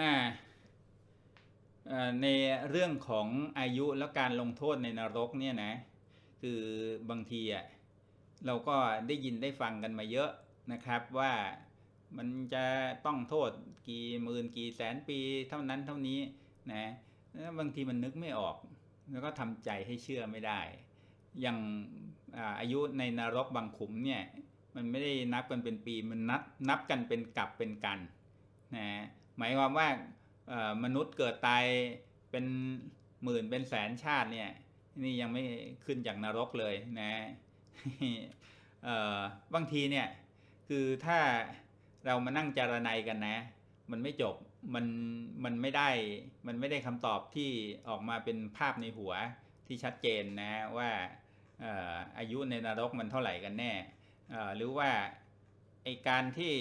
อ่าในเรื่องของอายุและการลงโทษในนรกเนี่ยนะคือบางทีอะเราก็ได้ยินได้ฟังกันมาเยอะนะครับว่ามันจะต้องโทษกี่หมื่นกี่แสนปีเท่านั้นเท่านี้นะบางทีมันนึกไม่ออก แล้วก็ทำใจให้เชื่อไม่ได้ อย่างอายุในนรกบางขุมเนี่ยมันไม่ได้นับกันเป็นปีมันนับนับกันเป็นกลับเป็นกันนะ หมายความว่ามนุษย์เกิดตายเป็นหมื่นเป็นแสนชาติเนี่ยนี่ยังไม่ขึ้นจากนรกเลยนะบางทีเนี่ยคือถ้าเรามานั่งจารณัยกันนะ มันไม่จบมันมันไม่ได้มันไม่ได้คำตอบที่ออกมาเป็นภาพในหัวที่ชัดเจนนะว่าอายุในนรกมันเท่าไหร่กันแน่หรือว่าไอการที่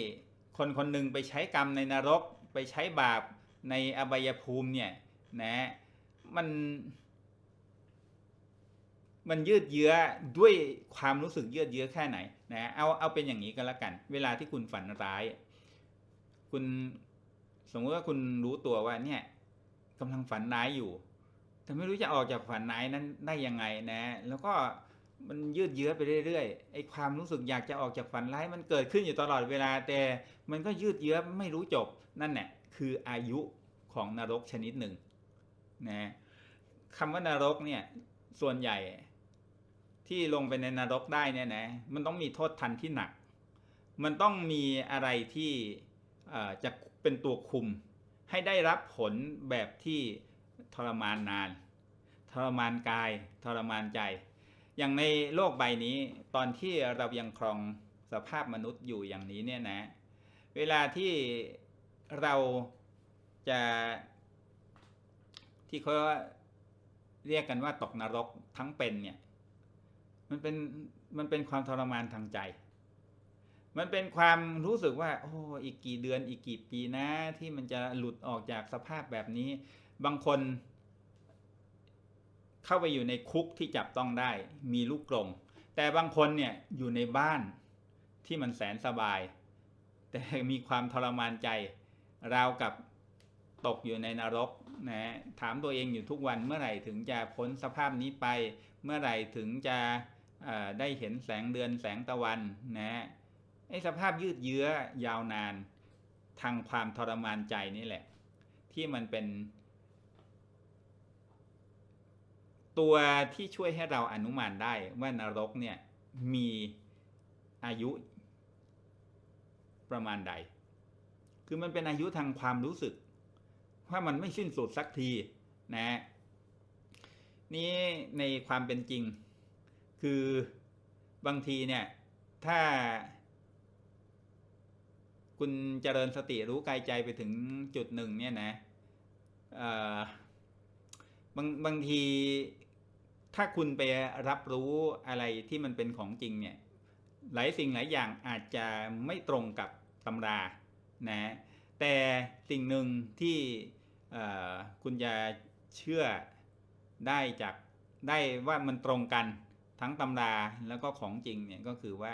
คนคนหนึ่งไปใช้กรรมในนรก ไปใช้บาปในอบายภูมิเนี่ยนะมัน มันยืดเยื้อด้วยความรู้สึกยืดเยื้อแค่ไหนนะเอาเอาเป็นอย่างนี้ก็แล้วกัน เวลาที่คุณฝันร้าย คุณสมมติว่าคุณรู้ตัวว่าเนี่ยกำลังฝันร้ายอยู่ แต่ไม่รู้จะออกจากฝันร้ายนั้นได้ยังไงนะ แล้วก็ มันยืดเยื้อไปเรื่อยๆไอ้ความรู้สึกอยากจะออกจากฝันร้ายมันเกิดขึ้นอยู่ตลอดเวลาแต่มันก็ยืดเยื้อไม่รู้จบนั่นแหละคืออายุของนรกชนิดหนึ่งนะคำว่านรกเนี่ยส่วนใหญ่ที่ลงไปในนรกได้เนี่ยนะมันต้องมีโทษทันที่หนัก มันต้องมีอะไรที่จะเป็นตัวคุม ให้ได้รับผลแบบที่ทรมานนาน ทรมานกาย ทรมานใจ อย่างในโลกใบนี้ ตอนที่เรายังครองสภาพมนุษย์อยู่อย่างนี้เนี่ยนะ เวลาที่เราจะที่เขาเรียกกันว่าตกนรกทั้งเป็นเนี่ย มันเป็นมันเป็นความทรมานทางใจ มันเป็นความรู้สึกว่า โอ้อีกกี่เดือนอีกกี่ปีนะ ที่มันจะหลุดออกจากสภาพแบบนี้ บางคน เข้าไปอยู่ในคุกที่จับต้องได้ มีลูกกรงแต่บางคนเนี่ยอยู่ในบ้านที่มันแสนสบาย แต่มีความทรมานใจ ราวกับตกอยู่ในนรกนะถามตัวเองอยู่ทุกวันเมื่อไหร่ถึงจะพ้นสภาพนี้ไป เมื่อไหร่ถึงจะได้เห็นแสงเดือนแสงตะวันนะไอ้สภาพยืดเยื้อยาวนานทางความทรมานใจนี่แหละ ที่มันเป็น ตัวที่ช่วยให้เราอนุมานได้ว่านรกเนี่ยมีอายุประมาณใด คือมันเป็นอายุทางความรู้สึก ว่ามันไม่สิ้นสุดสักทีนะนี่ในความเป็นจริง คือบางทีเนี่ย ถ้า คุณเจริญสติรู้กายใจไปถึงจุดหนึ่งเนี่ยนะบางบางที ถ้าคุณไปรับรู้อะไรที่มันเป็นของจริงเนี่ยหลายสิ่งหลายอย่างอาจจะไม่ตรงกับตำรานะแต่สิ่งหนึ่งที่คุณจะเชื่อได้จากได้ว่ามันตรงกันทั้งตำราแล้วก็ของจริงเนี่ยก็คือว่า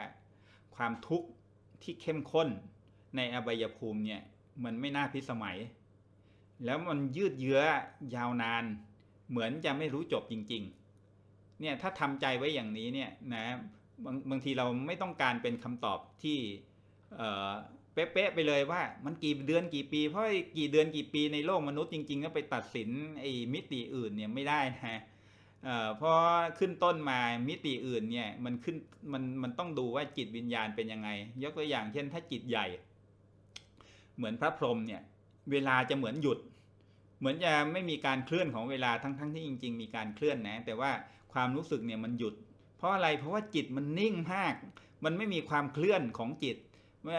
ความทุกข์ที่เข้มข้นในอบายภูมิเนี่ยมันไม่น่าพิสมัย แล้วมันยืดเยื้อยาวนาน เหมือนจะไม่รู้จบจริง ๆ เนี่ยถ้าทำใจไว้อย่างนี้เนี่ยนะบางบางทีเราไม่ต้องการเป็นคำตอบที่เออเป๊ะๆไปเลยว่ามันกี่เดือนกี่ปี เพราะกี่เดือนกี่ปีในโลกมนุษย์จริงๆก็ไปตัดสินไอ้มิติอื่นเนี่ยไม่ได้นะเอ่อพอขึ้นต้นมามิติอื่นเนี่ยมันขึ้นมันมันต้องดูว่าจิตวิญญาณเป็นยังไง ยกตัวอย่างเช่นถ้าจิตใหญ่ เหมือนพระพรหมเนี่ยเวลาจะเหมือนหยุด เหมือนจะไม่มีการเคลื่อนของเวลาทั้งๆทที่จริง ๆ มีการเคลื่อนนะแต่ว่า ความรู้สึกเนี่ยมันหยุด เพราะอะไรเพราะว่าจิตมันนิ่งมาก มันไม่มีความเคลื่อนของจิต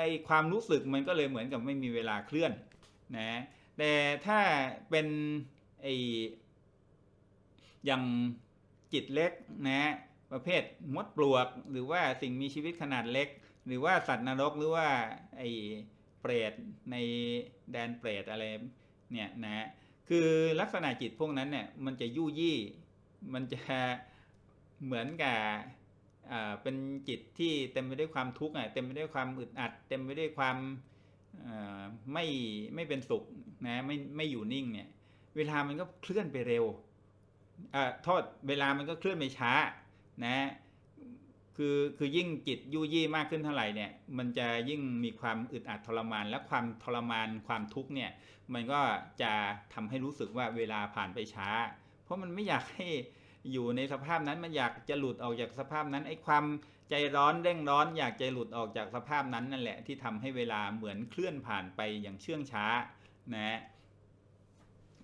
ไอความรู้สึกมันก็เลยเหมือนกับไม่มีเวลาเคลื่อนนะแต่ถ้าเป็นไออย่างจิตเล็กนะประเภทมดปลวก หรือว่าสิ่งมีชีวิตขนาดเล็ก หรือว่าสัตว์นรกหรือว่าไอเปรตในแดนเปรตอะไรเนี่ยนะคือลักษณะจิตพวกนั้นเนี่ยมันจะยู่ยี่ มันจะเหมือนกับเป็นจิตที่เต็มไปด้วยความทุกข์เต็มไปด้วยความอึดอัด เต็มไปด้วยความไม่ไม่เป็นสุขนะไม่ไม่อยู่นิ่งเนี่ยเวลามันก็เคลื่อนไปเร็วเอ่อโทษเวลามันก็เคลื่อนไปช้านะคือคือยิ่งจิตยุ่ยี่มากขึ้นเท่าไหร่เนี่ยมันจะยิ่งมีความอึดอัดทรมาน และความทรมานความทุกข์เนี่ยมันก็จะทำให้รู้สึกว่าเวลาผ่านไปช้า ราะมันไม่อยากให้อยู่ในสภาพนั้นมันอยากจะหลุดออกจากสภาพนั้นไอ้ความใจร้อนเร่งร้อน อยากจะหลุดออกจากสภาพนั้นนั่นแหละที่ทำให้เวลาเหมือนเคลื่อนผ่านไปอย่างเชื่องช้านะ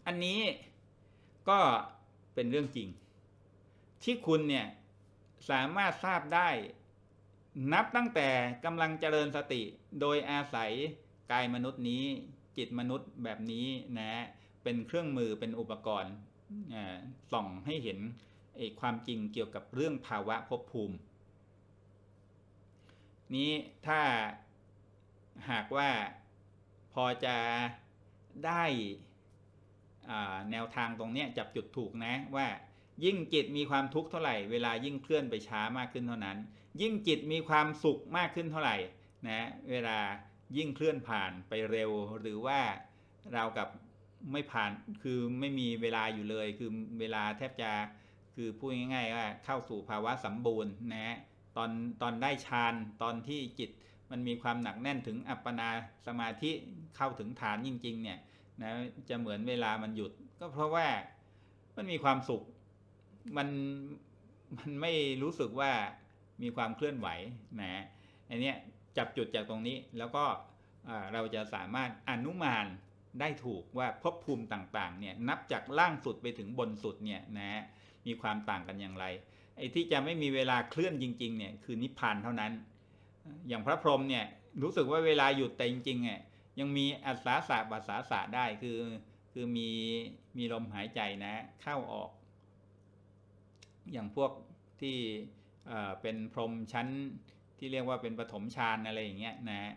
อันนี้ก็เป็นเรื่องจริง ที่คุณเนี่ยสามารถทราบได้นับตั้งแต่กำลังเจริญสติ โดยอาศัยกายมนุษย์นี้ จิตมนุษย์แบบนี้นะเป็นเครื่องมือเป็นอุปกรณ์ ส่องให้เห็นความจริงเกี่ยวกับเรื่องภาวะภพภูมิ นี้ถ้าหากว่าพอจะได้แนวทางตรงนี้จับจุดถูกนะว่ายิ่งจิตมีความทุกข์เท่าไหร่ เวลายิ่งเคลื่อนไปช้ามากขึ้นเท่านั้น ยิ่งจิตมีความสุขมากขึ้นเท่าไหร่นะเวลายิ่งเคลื่อนผ่านไปเร็ว หรือว่าเรากับ ไม่ผ่านคือไม่มีเวลาอยู่เลย คือเวลาแทบจะคือพูดง่ายๆว่าเข้าสู่ภาวะสมบูรณ์นะฮะตอนตอนได้ฌานตอนที่จิตมันมีความหนักแน่นถึงอัปปนาสมาธิเข้าถึงฐานจริง ๆ เนี่ยนะจะเหมือนเวลามันหยุด ก็เพราะว่ามันมีความสุขมันมันไม่รู้สึกว่ามีความเคลื่อนไหวนะอันนี้จับจุดจากตรงนี้แล้วก็เราจะสามารถอนุมาน ได้ถูกว่าภพภูมิต่างๆเนี่ยนับจากล่างสุดไปถึงบนสุดเนี่ยนะมีความต่างกันอย่างไรไอ้ที่จะไม่มีเวลาเคลื่อนจริงๆเนี่ยคือนิพพานเท่านั้น อย่างพระพรหมเนี่ยรู้สึกว่าเวลาหยุดแต่จริงๆเนี่ยยังมีอัศาสะบัสาสะได้คือคือมีมีลมหายใจนะเข้าออก อย่างพวกที่เป็นพรหมชั้นที่เรียกว่าเป็นปฐมฌานอะไรอย่างเงี้ยนะ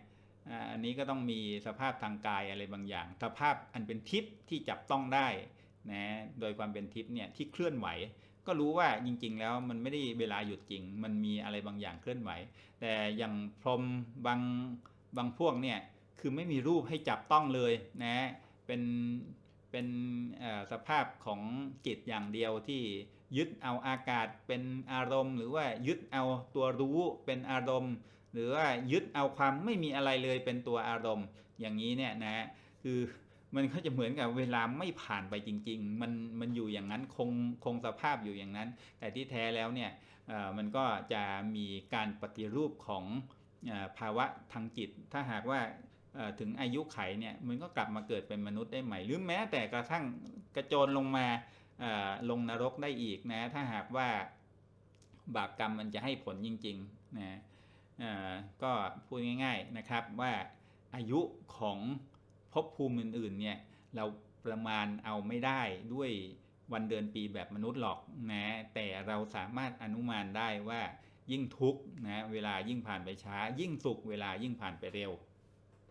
อันนี้ก็ต้องมีสภาพทางกายอะไรบางอย่าง สภาพอันเป็นทิพย์ที่จับต้องได้นะโดยความเป็นทิพย์เนี่ยที่เคลื่อนไหว ก็รู้ว่าจริง ๆ แล้วมันไม่ได้เวลาหยุดจริง มันมีอะไรบางอย่างเคลื่อนไหว แต่อย่างพรมบางบางพวกเนี่ยคือไม่มีรูปให้จับต้องเลยนะเป็นเป็นสภาพของจิตอย่างเดียวที่ยึดเอาอากาศเป็นอารมณ์ หรือว่ายึดเอาตัวรู้เป็นอารมณ์ หรือว่ายึดเอาความไม่มีอะไรเลยเป็นตัวอารมณ์ อย่างนี้เนี่ยนะคือมันก็จะเหมือนกับเวลาไม่ผ่านไปจริง ๆ มันมันอยู่อย่างนั้นคงคงสภาพอยู่อย่างนั้น แต่ที่แท้แล้วเนี่ยมันก็จะมีการปฏิรูปของภาวะทางจิต ถ้าหากว่าถึงอายุไขเนี่ยมันก็กลับมาเกิดเป็นมนุษย์ได้ใหม่ หรือแม้แต่กระทั่งกระโจนลงมาลงนรกได้อีกนะ ถ้าหากว่าบาปกรรมมันจะให้ผลจริงๆนะ ก็พูดง่าย ๆนะครับว่าอายุของภพภูมิอื่นๆเนี่ยเราประมาณเอาไม่ได้ด้วยวันเดือนปีแบบมนุษย์หรอกนะแต่เราสามารถอนุมานได้ว่ายิ่งทุกข์นะเวลายิ่งผ่านไปช้า ยิ่งสุขเวลายิ่งผ่านไปเร็ว